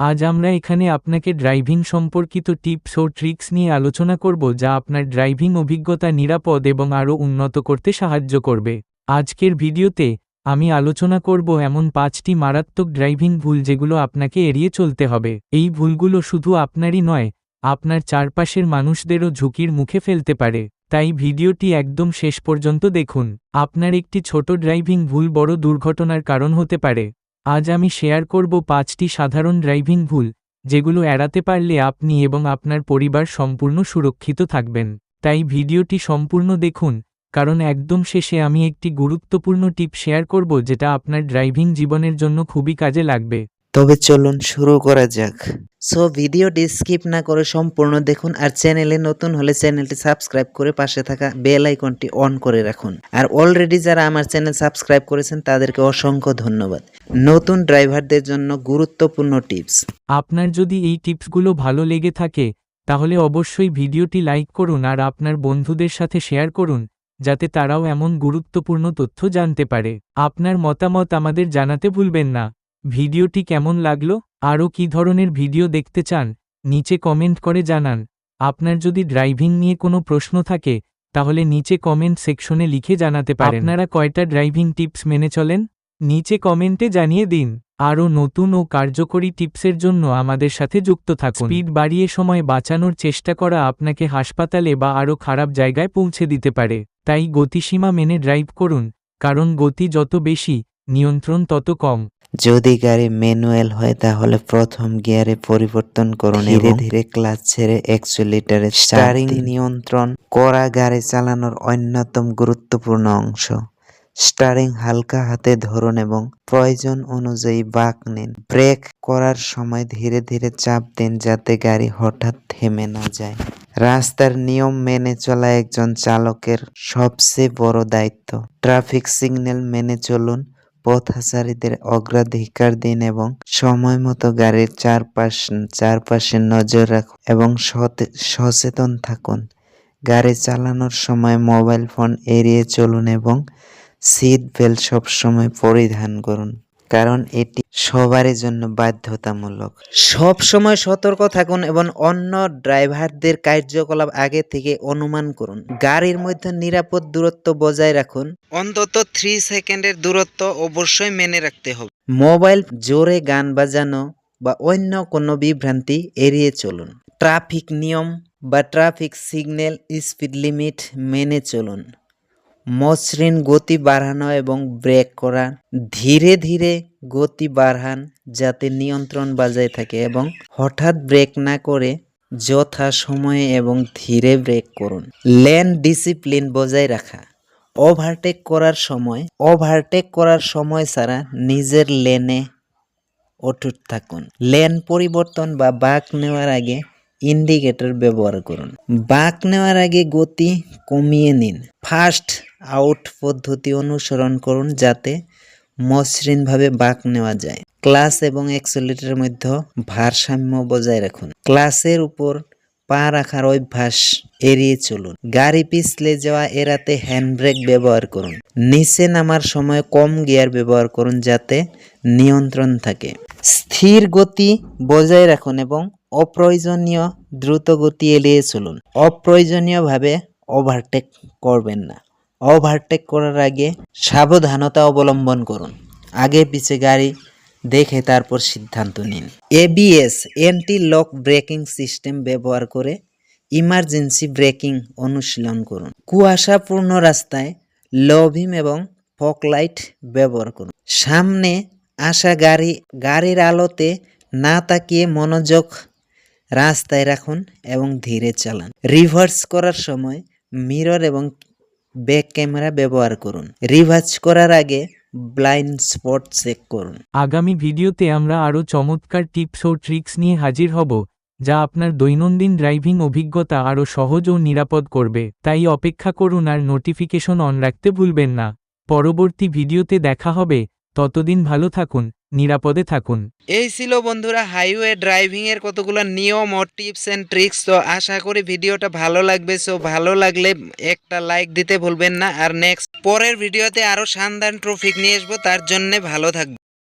আজ আমরা এখানে আপনাকে ড্রাইভিং সম্পর্কিত টিপস ও ট্রিক্স নিয়ে আলোচনা করব যা আপনার ড্রাইভিং অভিজ্ঞতা নিরাপদ এবং আরও উন্নত করতে সাহায্য করবে। আজকের ভিডিওতে আমি আলোচনা করব এমন পাঁচটি মারাত্মক ড্রাইভিং ভুল যেগুলো আপনাকে এড়িয়ে চলতে হবে। এই ভুলগুলো শুধু আপনারই নয়, আপনার চারপাশের মানুষদেরও ঝুঁকির মুখে ফেলতে পারে। তাই ভিডিওটি একদম শেষ পর্যন্ত দেখুন। আপনার একটি ছোট ড্রাইভিং ভুল বড় দুর্ঘটনার কারণ হতে পারে। আজ আমি শেয়ার করব পাঁচটি সাধারণ ড্রাইভিং ভুল, যেগুলো এড়াতে পারলে আপনি এবং আপনার পরিবার সম্পূর্ণ সুরক্ষিত থাকবেন। তাই ভিডিওটি সম্পূর্ণ দেখুন, কারণ একদম শেষে আমি একটি গুরুত্বপূর্ণ টিপ শেয়ার করব যেটা আপনার ড্রাইভিং জীবনের জন্য খুবই কাজে লাগবে। তবে চলুন শুরু করা যাক। সো, ভিডিওটি স্কিপ না করে সম্পূর্ণ দেখুন আর চ্যানেলে নতুন হলে চ্যানেলটি সাবস্ক্রাইব করে পাশে থাকা বেল আইকনটি অন করে রাখুন। আর অলরেডি যারা আমার চ্যানেল সাবস্ক্রাইব করেছেন, তাদেরকে অসংখ্য ধন্যবাদ। নতুন ড্রাইভারদের জন্য গুরুত্বপূর্ণ টিপস। আপনার যদি এই টিপসগুলো ভালো লেগে থাকে, তাহলে অবশ্যই ভিডিওটি লাইক করুন আর আপনার বন্ধুদের সাথে শেয়ার করুন, যাতে তারাও এমন গুরুত্বপূর্ণ তথ্য জানতে পারে। আপনার মতামত আমাদের জানাতে ভুলবেন না। ভিডিওটি কেমন লাগল? আরও কী ধরনের ভিডিও দেখতে চান? নিচে কমেন্ট করে জানান। আপনার যদি ড্রাইভিং নিয়ে কোনো প্রশ্ন থাকে, তাহলে নিচে কমেন্ট সেকশনে লিখে জানাতে পারেন। আপনারা কয়টা ড্রাইভিং টিপস মেনে চলেন? নিচে কমেন্টে জানিয়ে দিন। আরও নতুন ও কার্যকরী টিপসের জন্য আমাদের সাথে যুক্ত থাকুন। স্পিড বাড়িয়ে সময় বাঁচানোর চেষ্টা করা আপনাকে হাসপাতালে বা আরও খারাপ জায়গায় পৌঁছে দিতে পারে। তাই গতিসীমা মেনে ড্রাইভ করুন, কারণ গতি যত বেশি, নিয়ন্ত্রণ তত কম। যদি গাড়ি ম্যানুয়াল হয় তাহলে প্রথম গিয়ারে পরিবর্তন করুন। ধীরে ধীরে ক্লাচ ছেড়ে অ্যাক্সুলেটারে স্টারিং নিয়ন্ত্রণ করা গাড়ি চালানোর অন্যতম গুরুত্বপূর্ণ অংশ। স্টারিং হালকা হাতে ধরুন এবং প্রয়োজন অনুযায়ী বাঁক নিন। ব্রেক করার সময় ধীরে ধীরে চাপ দিন যাতে গাড়ি হঠাৎ থেমে না যায়। রাস্তার নিয়ম মেনে চলা একজন চালকের সবচেয়ে বড় দায়িত্ব। ট্রাফিক সিগন্যাল মেনে চলুন। পথচারীদের অগ্রাধিকার দিন এবং সময় মতো গাড়ির চারপাশ, চারপাশে নজর রাখুন এবং সচেতন থাকুন। গাড়ি চালানোর সময় মোবাইল ফোন এড়িয়ে চলুন এবং সিট বেল্ট সবসময় পরিধান করুন, কারণ এটি সবারই জন্য বাধ্যতামূলক। সব সময় সতর্ক থাকুন এবং অন্য ড্রাইভারদের কার্যকলাপ আগে থেকে অনুমান করুন। গাড়ির মধ্যে নিরাপদ দূরত্ব বজায় রাখুন। অন্তত থ্রি সেকেন্ডের দূরত্ব অবশ্যই মেনে রাখতে হবে। মোবাইল জোরে গান বাজানো বা অন্য কোনো বিভ্রান্তি এড়িয়ে চলুন। ট্রাফিক নিয়ম বা ট্রাফিক সিগন্যাল স্পিড লিমিট মেনে চলুন। মসৃণ গতি বাড়ানো এবং ব্রেক করা ধীরে ধীরে গতি বাড়ান যাতে নিয়ন্ত্রণ বজায় থাকে এবং হঠাৎ ব্রেক না করে যথা সময়ে এবং ধীরে ব্রেক করুন। লেন ডিসিপ্লিন বজায় রাখা। ওভারটেক করার সময়, ওভারটেক করার সময় ছাড়া নিজের লেনে অটুট থাকুন। লেন পরিবর্তন বা বাঁক নেওয়ার আগে ইন্ডিকেটর ব্যবহার করুন। বাঁক নেওয়ার আগে গতি কমিয়ে নিন। ফাস্ট আউট পদ্ধতি অনুসরণ করুন যাতে মসৃণভাবে বাঁক নেওয়া যায়। ক্লাস এবং অ্যাক্সেলেটরের মধ্যে ভারসাম্য বজায় রাখুন। ক্লাসের উপর পা রাখার অভ্যাস এড়িয়ে চলুন। গাড়ি পিছলে যাওয়া, এড়াতে হ্যান্ডব্রেক ব্যবহার করুন। নিচে নামার সময় কম গিয়ার ব্যবহার করুন যাতে নিয়ন্ত্রণ থাকে। স্থির গতি বজায় রাখুন এবং অপ্রয়োজনীয় দ্রুত গতি এড়িয়ে চলুন। অপ্রয়োজনীয়ভাবে ওভারটেক করবেন না। ওভারটেক করার আগে সাবধানতা অবলম্বন করুন। আগে পিছে গাড়ি দেখে তারপর সিদ্ধান্ত নিন। ABS anti lock braking system ব্যবহার করে ইমার্জেন্সি ব্রেকিং অনুশীলন করুন। কুয়াশাপূর্ণ রাস্তায় লভিম এবং ফক লাইট ব্যবহার করুন। সামনে আসা গাড়ি, গাড়ির আলোতে না তাকিয়ে মনোযোগ রাস্তায় রাখুন এবং ধীরে চালান। রিভার্স করার সময় মিরর এবং ব্যাক ক্যামেরা ব্যবহার করুন। রিভার্স করার আগে ব্লাইন্ড স্পট চেক করুন। আগামী ভিডিওতে আমরা আরও চমৎকার টিপস ও ট্রিক্স নিয়ে হাজির হব, যা আপনার দৈনন্দিন ড্রাইভিং অভিজ্ঞতা আরও সহজ ও নিরাপদ করবে। তাই অপেক্ষা করুন আর নোটিফিকেশন অন রাখতে ভুলবেন না। পরবর্তী ভিডিওতে দেখা হবে, ততদিন ভালো থাকুন। নিরাপদে থাকুন। এই ছিল বন্ধুরা হাইওয়ে ড্রাইভিং এর কতগুলো নিয়ম ও টিপস এন্ড ট্রিক্স। তো আশা করি ভিডিওটা ভালো লাগবে। সো ভালো লাগলে একটা লাইক দিতে ভুলবেন না। আর নেক্সট পরের ভিডিওতে আরও সান্দান ট্রফিক নিয়ে আসব। তার জন্য ভালো থাকবে